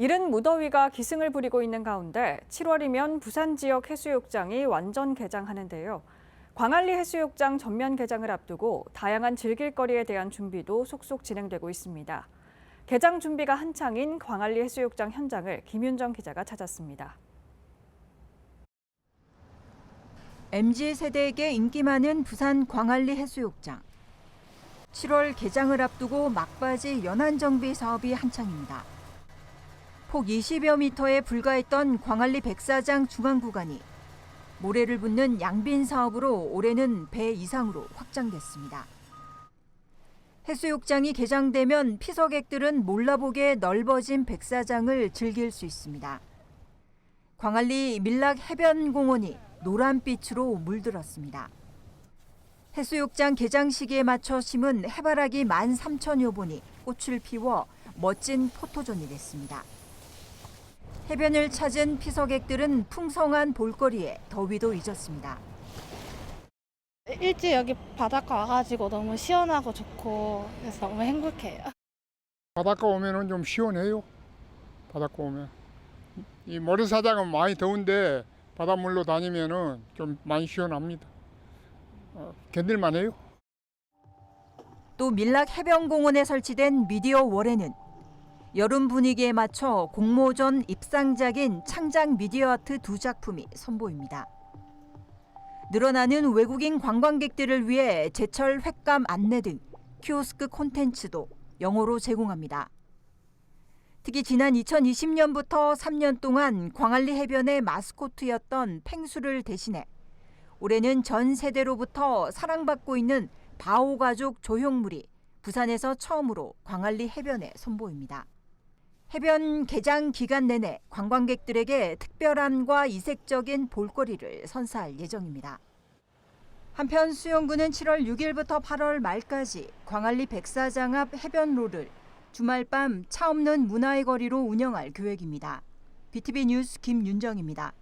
이른 무더위가 기승을 부리고 있는 가운데 7월이면 부산 지역 해수욕장이 완전 개장하는데요. 광안리 해수욕장 전면 개장을 앞두고 다양한 즐길거리에 대한 준비도 속속 진행되고 있습니다. 개장 준비가 한창인 광안리 해수욕장 현장을 김윤정 기자가 찾았습니다. MZ 세대에게 인기 많은 부산 광안리 해수욕장. 7월 개장을 앞두고 막바지 연안 정비 사업이 한창입니다. 폭 20여 미터에 불과했던 광안리 백사장 중앙 구간이 모래를 붓는 양빈 사업으로 올해는 배 이상으로 확장됐습니다. 해수욕장이 개장되면 피서객들은 몰라보게 넓어진 백사장을 즐길 수 있습니다. 광안리 밀락 해변공원이 노란빛으로 물들었습니다. 해수욕장 개장 시기에 맞춰 심은 해바라기 13,000여 본이 꽃을 피워 멋진 포토존이 됐습니다. 해변을 찾은 피서객들은 풍성한 볼거리에 더위도 잊었습니다. 일찍 여기 바닷가 와가지고 너무 시원하고 좋고 그래서 너무 행복해요. 바닷가 오면은 좀 시원해요. 바닷가 오면 이 모래사장은 많이 더운데 바닷물로 다니면은 좀 많이 시원합니다. 어, 견딜만해요. 또 밀락 해변공원에 설치된 미디어 월에는 여름 분위기에 맞춰 공모전 입상작인 창작 미디어 아트 두 작품이 선보입니다. 늘어나는 외국인 관광객들을 위해 제철 횟감 안내 등 키오스크 콘텐츠도 영어로 제공합니다. 특히 지난 2020년부터 3년 동안 광안리 해변의 마스코트였던 펭수를 대신해 올해는 전 세대로부터 사랑받고 있는 바오 가족 조형물이 부산에서 처음으로 광안리 해변에 선보입니다. 해변 개장 기간 내내 관광객들에게 특별함과 이색적인 볼거리를 선사할 예정입니다. 한편 수영구는 7월 6일부터 8월 말까지 광안리 백사장 앞 해변로를 주말 밤 차 없는 문화의 거리로 운영할 계획입니다. BTV 뉴스 김윤정입니다.